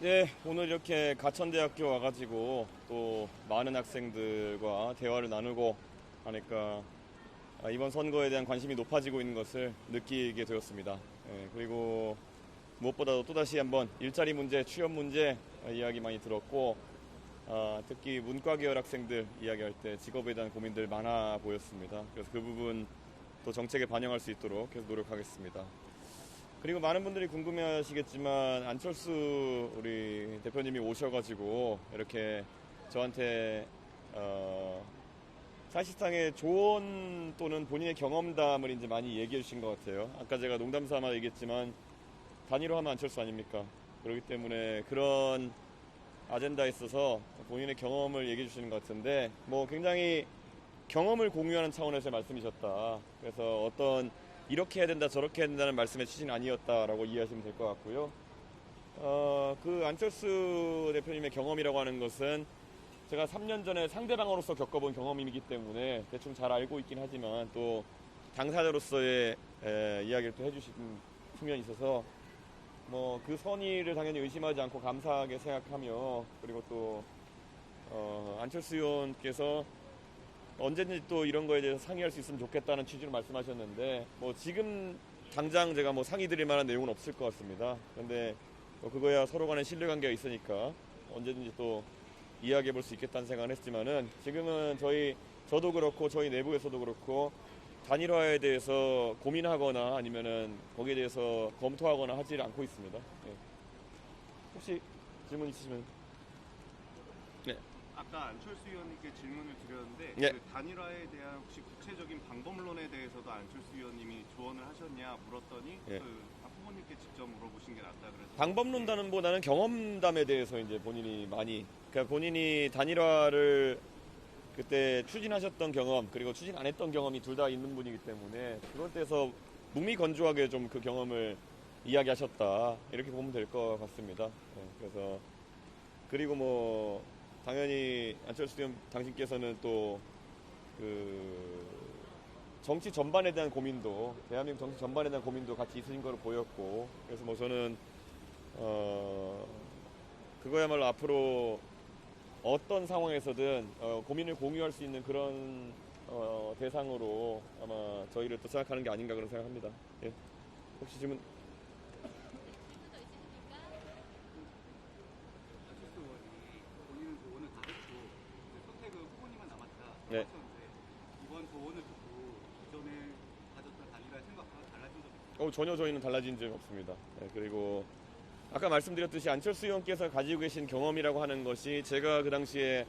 네, 오늘 이렇게 가천대학교 와가지고 또 많은 학생들과 대화를 나누고 하니까 아, 이번 선거에 대한 관심이 높아지고 있는 것을 느끼게 되었습니다. 예, 그리고 무엇보다도 또다시 한번 일자리 문제, 취업 문제 아, 이야기 많이 들었고 아, 특히 문과 계열 학생들 이야기할 때 직업에 대한 고민들 많아 보였습니다. 그래서 그 부분 또 정책에 반영할 수 있도록 계속 노력하겠습니다. 그리고 많은 분들이 궁금해하시겠지만 안철수 우리 대표님이 오셔가지고 이렇게 저한테 어, 사실상의 조언 또는 본인의 경험담을 이제 많이 얘기해 주신 것 같아요. 아까 제가 농담 삼아 얘기했지만 단일화하면 안철수 아닙니까? 그렇기 때문에 그런 아젠다에 있어서 본인의 경험을 얘기해 주시는 것 같은데 뭐 굉장히 경험을 공유하는 차원에서 말씀이셨다. 그래서 어떤 이렇게 해야 된다 저렇게 해야 된다는 말씀의 취지는 아니었다라고 이해하시면 될 것 같고요. 어, 그 안철수 대표님의 경험이라고 하는 것은 제가 3년 전에 상대방으로서 겪어본 경험이기 때문에 대충 잘 알고 있긴 하지만 또 당사자로서의 에, 이야기를 또 해주신 측면이 있어서 뭐 그 선의를 당연히 의심하지 않고 감사하게 생각하며 그리고 또 어, 안철수 의원께서 언제든지 또 이런 거에 대해서 상의할 수 있으면 좋겠다는 취지로 말씀하셨는데 뭐 지금 당장 제가 뭐 상의 드릴 만한 내용은 없을 것 같습니다. 그런데 뭐 그거야 서로 간에 신뢰관계가 있으니까 언제든지 또 이야기해 볼 수 있겠다는 생각을 했지만은 지금은 저희 저도 그렇고 저희 내부에서도 그렇고 단일화에 대해서 고민하거나 아니면은 거기에 대해서 검토하거나 하지 않고 있습니다. 예. 혹시 질문 있으시면 네. 아까 안철수 의원님께 질문을 드렸는데 네. 그 단일화에 대한 혹시 구체적인 방법론에 대해서도 안철수 의원님이 조언을 하셨냐 물었더니 네. 그박 후보님께 직접 물어보신 게 낫다 그래서 방법론단보다는 경험담에 대해서 이제 본인이 많이 그러니까 본인이 단일화를 그때 추진하셨던 경험 그리고 추진 안 했던 경험이 둘 다 있는 분이기 때문에 그런 데서 무미건조하게 좀 그 경험을 이야기하셨다 이렇게 보면 될 것 같습니다. 네, 그래서 그리고 뭐 당연히 안철수 의원 당신께서는 또 그 정치 전반에 대한 고민도 대한민국 정치 전반에 대한 고민도 같이 있으신 거로 보였고 그래서 뭐 저는 어 그거야말로 앞으로 어떤 상황에서든 어, 고민을 공유할 수 있는 그런 어, 대상으로 아마 저희를 또 생각하는 게 아닌가 그런 생각합니다. 예. 혹시 질문? 안철수 의원이 본인은 조언을 다 했고 이제 선택은 후보님만 남았다 네. 이번 조언을 듣고 기존에 가졌던 단일화 생각과 달라진 점이 있나요? 어, 전혀 저희는 달라진 점이 없습니다. 예, 그리고 아까 말씀드렸듯이 안철수 의원께서 가지고 계신 경험이라고 하는 것이 제가 그 당시에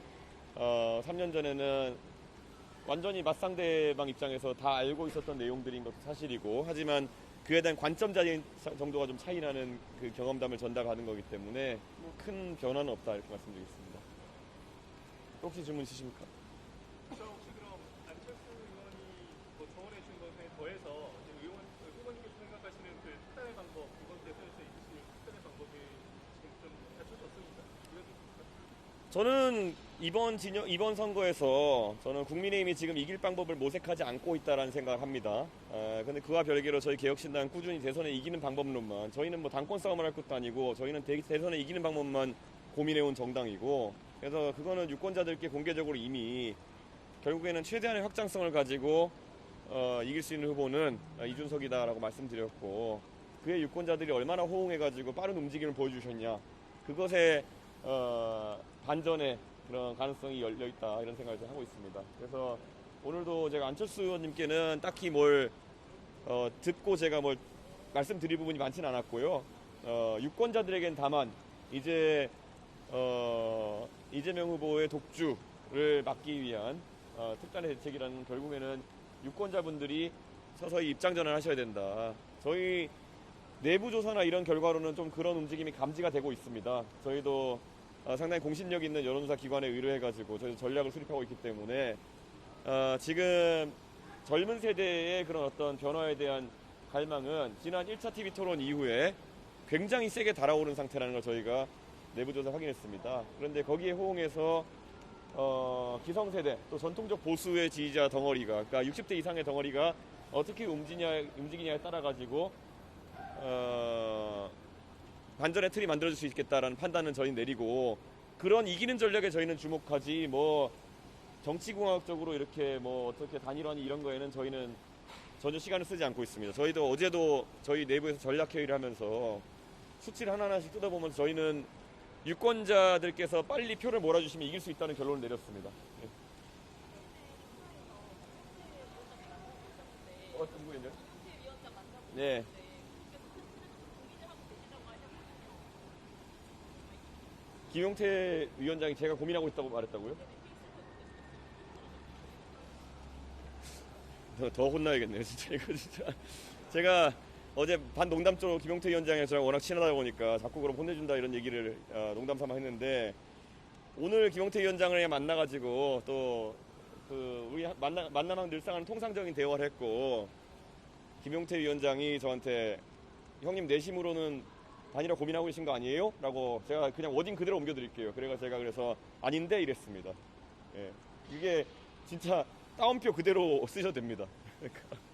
어, 3년 전에는 완전히 맞상대방 입장에서 다 알고 있었던 내용들인 것도 사실이고 하지만 그에 대한 관점자인 사- 정도가 좀 차이 나는 그 경험담을 전달하는 거기 때문에 뭐 큰 변화는 없다 이렇게 말씀드리겠습니다. 또 혹시 질문 있으십니까? 저 혹시 그럼 안철수 의원이 뭐 조언해 준 것에 더해서 지금 의원 그 후보님께서 생각하시는 그 특단의 방법 이번 대선에서 있으시는 특단의 방법이 지금 좀 갖춰졌습니까? 저는 이번 진영 이번 선거에서 저는 국민의힘이 지금 이길 방법을 모색하지 않고 있다라는 생각을 합니다. 아, 근데 그와 별개로 저희 개혁신당 꾸준히 대선에 이기는 방법론만 저희는 뭐 당권 싸움을 할 것도 아니고 저희는 대, 대선에 이기는 방법만 고민해온 정당이고 그래서 그거는 유권자들께 공개적으로 이미 결국에는 최대한의 확장성을 가지고 어, 이길 수 있는 후보는 어, 이준석이다라고 말씀드렸고 그의 유권자들이 얼마나 호응해가지고 빠른 움직임을 보여주셨냐 그것에 어, 반전의 그런 가능성이 열려 있다 이런 생각을 좀 하고 있습니다. 그래서 오늘도 제가 안철수 의원님께는 딱히 뭘 어, 듣고 제가 뭘 말씀드릴 부분이 많지는 않았고요. 어, 유권자들에겐 다만 이제 어, 이재명 후보의 독주를 막기 위한 어, 특단의 대책이라는 결국에는 유권자분들이 서서히 입장전을 하셔야 된다. 저희 내부 조사나 이런 결과로는 좀 그런 움직임이 감지가 되고 있습니다. 저희도 어, 상당히 공신력 있는 여론조사 기관에 의뢰해가지고 저희 전략을 수립하고 있기 때문에 어, 지금 젊은 세대의 그런 어떤 변화에 대한 갈망은 지난 1차 TV 토론 이후에 굉장히 세게 달아오른 상태라는 걸 저희가 내부조사 확인했습니다. 그런데 거기에 호응해서 어, 기성세대 또 전통적 보수의 지지자 덩어리가 그러니까 60대 이상의 덩어리가 어떻게 움직이냐, 움직이냐에 따라 가지고 어, 반전의 틀이 만들어질 수 있겠다라는 판단은 저희 내리고 그런 이기는 전략에 저희는 주목하지 뭐 정치공학적으로 이렇게 뭐 어떻게 단일화니 이런 거에는 저희는 전혀 시간을 쓰지 않고 있습니다. 저희도 어제도 저희 내부에서 전략 회의를 하면서 수치를 하나하나씩 뜯어보면서 저희는 유권자들께서 빨리 표를 몰아주시면 이길 수 있다는 결론을 내렸습니다. 예. 어떤 분이요? 네. 김용태 위원장이 제가 고민하고 있다고 말했다고요? 더, 더 혼나야겠네요, 진짜 이거 진짜. 제가 어제 반 농담적으로 김용태 위원장이랑 저랑 워낙 친하다 보니까 자꾸 그럼 혼내준다 이런 얘기를 어, 농담 삼아 했는데 오늘 김용태 위원장을 만나가지고 또 그 우리 만나 만나면 늘상 하는 통상적인 대화를 했고 김용태 위원장이 저한테 형님 내심으로는 단일화 고민하고 계신 거 아니에요? 라고 제가 그냥 워딩 그대로 옮겨드릴게요. 그래가 제가 그래서 아닌데 이랬습니다. 예. 이게 진짜 따옴표 그대로 쓰셔도 됩니다. 그러니까 그래서